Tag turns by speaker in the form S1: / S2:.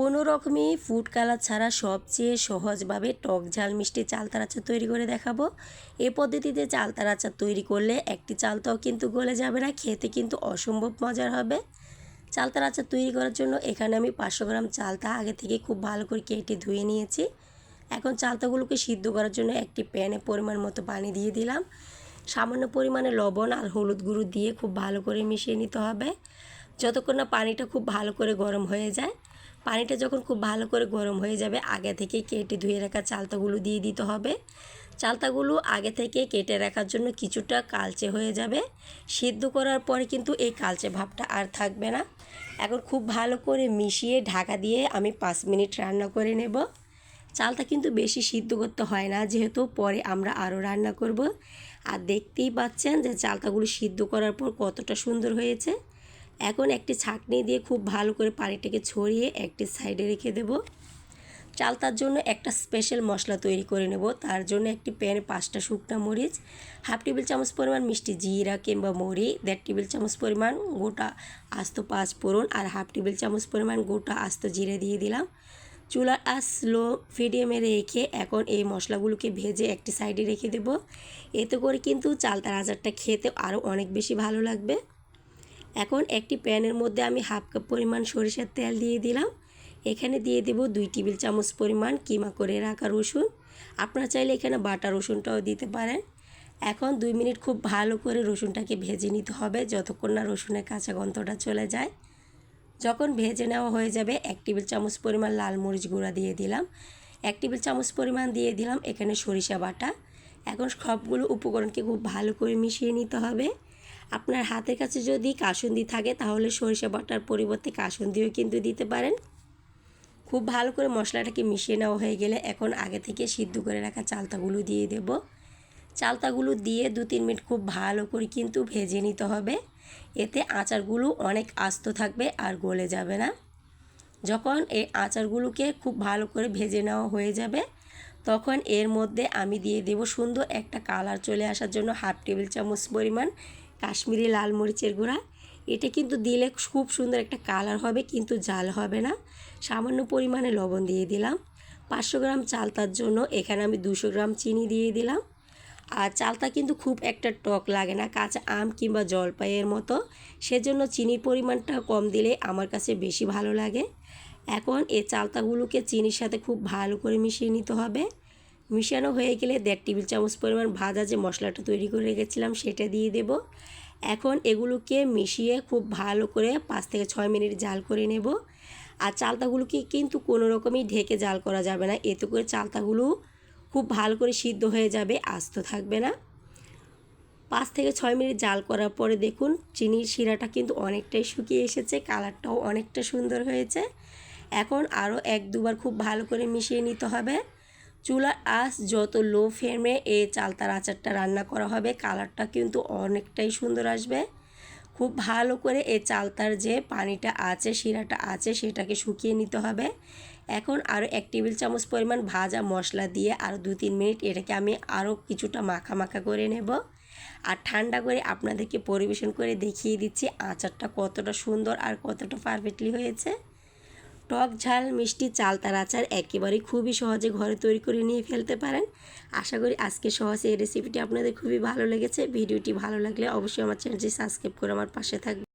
S1: কোনো রকমই food colour ছাড়া সবচেয়ে সহজভাবে টক ঝাল মিষ্টি চালতার আচার তৈরি করে দেখাবো। এ পদ্ধতিতে চালতার আচার তৈরি করলে একটি চালতাও কিন্তু গলে যাবে না, খেতে কিন্তু অসম্ভব মজার হবে। চালতার আচার তৈরি করার জন্য এখানে আমি পাঁচশো গ্রাম চালতা আগে থেকে খুব ভালো করে কেটে ধুয়ে নিয়েছি। এখন চালতাগুলোকে সিদ্ধ করার জন্য একটি প্যানে পরিমাণ মতো পানি দিয়ে দিলাম। সামান্য পরিমাণে লবণ আর হলুদ গুঁড়ো দিয়ে খুব ভালো করে মিশিয়ে নিতে হবে। যতক্ষণ না পানিটা খুব ভালো করে গরম হয়ে যায় পানিটা যখন খুব ভালো করে গরম হয়ে যাবে, আগে থেকে কেটে ধুয়ে রাখা চালতাগুলো দিয়ে দিতে হবে। চালতাগুলো আগে থেকে কেটে রাখার জন্য কিছুটা কালচে হয়ে যাবে। সিদ্ধ করার পরে কিন্তু এই কালচে ভাবটা আর থাকবে না। এখন খুব ভালো করে মিশিয়ে ঢাকা দিয়ে আমি পাঁচ মিনিট রান্না করে নেব। চালটা কিন্তু বেশি সিদ্ধ করতে হয় না, যেহেতু পরে আমরা আরও রান্না করব। আর দেখতেই পাচ্ছেন যে চালতাগুলো সিদ্ধ করার পর কতটা সুন্দর হয়েছে। এখন একটি ছাঁকনি দিয়ে খুব ভালো করে পানিটাকে ছড়িয়ে একটি সাইডে রেখে দেব। চালতার জন্য একটা স্পেশাল মশলা তৈরি করে নেব। তার জন্য একটি প্যানে, পাঁচটা শুকনো মরিচ, হাফ টেবিল চামচ পরিমাণ মিষ্টি জিরা কিংবা মরি, দেড় টেবিল চামচ পরিমাণ গোটা আস্ত পাঁচ ফোড়ন আর হাফ টেবিল চামচ পরিমাণ গোটা আস্ত জিরে দিয়ে দিলাম। চুলার আস স্লো ফিডিয়ামে রেখে এখন এই মশলাগুলোকে ভেজে একটি সাইডে রেখে দেব। এতে করে কিন্তু চালতার আচারটা খেতে আরও অনেক বেশি ভালো লাগবে। এখন একটি প্যানের মধ্যে আমি হাফ কাপ পরিমাণ সরিষার তেল দিয়ে দিলাম। এখানে দিয়ে দেব দুই টেবিল চামচ পরিমাণ কিমা করে রাখা রসুন। আপনারা চাইলে এখানে বাটা রসুনটাও দিতে পারেন। এখন দুই মিনিট খুব ভালো করে রসুনটাকে ভেজে নিতে হবে যতক্ষণ না রসুনের কাঁচা গন্ধটা চলে যায়। যখন ভেজে নেওয়া হয়ে যাবে এক টেবিল চামচ পরিমাণ লাল মরিচ গুঁড়া দিয়ে দিলাম। এক টেবিল চামচ পরিমাণ দিয়ে দিলাম এখানে সরিষা বাটা। এখন সবগুলো উপকরণকে খুব ভালো করে মিশিয়ে নিতে হবে। আপনার হাতের কাছে যদি কাসুন্দি থাকে, তাহলে সরিষা বাটার পরিবর্তে কাসুন্দিও কিন্তু দিতে পারেন। খুব ভালো করে মশলাটাকে মিশিয়ে নেওয়া হয়ে গেলে এখন আগে থেকে সিদ্ধ করে রাখা চালতাগুলো দিয়ে দেব। চালতাগুলো দিয়ে দু তিন মিনিট খুব ভালো করে কিন্তু ভেজে নিতে হবে। এতে আচারগুলো অনেক আস্ত থাকবে আর গলে যাবে না। যখন এই আচারগুলোকে খুব ভালো করে ভেজে নেওয়া হয়ে যাবে, তখন এর মধ্যে আমি দিয়ে দেব সুন্দর একটা কালার চলে আসার জন্য হাফ টেবিল চামচ পরিমাণ কাশ্মীরি লাল মরিচের গুঁড়া। এটা কিন্তু দিলে খুব সুন্দর একটা কালার হবে, কিন্তু জাল হবে না। সামান্য পরিমাণে লবণ দিয়ে দিলাম। পাঁচশো গ্রাম চালতার জন্য এখানে আমি দুশো গ্রাম চিনি দিয়ে দিলাম। আর চালতা কিন্তু খুব একটা টক লাগে না, কাঁচা আম কিংবা জলপাইয়ের মতো। সেজন্য চিনির পরিমাণটা কম দিলে আমার কাছে বেশি ভালো লাগে। এখন এই চালতাগুলোকে চিনির সাথে খুব ভালো করে মিশিয়ে নিতে হবে। মিশানো হয়ে গেলে দেড় টেবিল চামচ পরিমাণ ভাজা যে মশলাটা তৈরি করে রেখেছিলাম সেটা দিয়ে দেব। এখন এগুলোকে মিশিয়ে খুব ভালো করে পাঁচ থেকে ছয় মিনিট জাল করে নেব। আর চালতাগুলোকে কিন্তু কোনো রকমই ঢেকে জাল করা যাবে না। এতে করে চালতাগুলো খুব ভালো করে সিদ্ধ হয়ে যাবে, আস্ত থাকবে না। পাঁচ থেকে ছয় মিনিট জাল করার পরে দেখুন চিনির শিরাটা কিন্তু অনেকটাই শুকিয়ে এসেছে, কালারটাও অনেকটা সুন্দর হয়েছে। এখন আরও এক দুবার খুব ভালো করে মিশিয়ে নিতে হবে। চুলার আঁচ যত লো ফ্লেমে এই চালতার আচারটা রান্না করা হবে, কালারটা কিন্তু অনেকটাই সুন্দর আসবে। খুব ভালো করে এই চালতার যে পানিটা আছে, শিরাটা আছে, সেটাকে শুকিয়ে নিতে হবে। এখন আরও এক টেবিল চামচ পরিমাণ ভাজা মশলা দিয়ে আরও দু তিন মিনিট এটাকে আমি আরও কিছুটা মাখা মাখা করে নেব। আর ঠান্ডা করে আপনাদেরকে পরিবেশন করে দেখিয়ে দিচ্ছি আচারটা কতটা সুন্দর আর কতটা পারফেক্টলি হয়েছে। টক ঝাল, মিষ্টি চাল তার আচার একেবারে খুবই সহজে ঘরে তৈরি করে নিয়ে ফেলতে পারেন। আশা করি আজকে সহজে এই রেসিপিটি আপনাদের খুবই ভালো লেগেছে। ভিডিওটি ভালো লাগলে অবশ্যই আমার চ্যানেলটি সাবস্ক্রাইব করে আমার পাশে থাকবে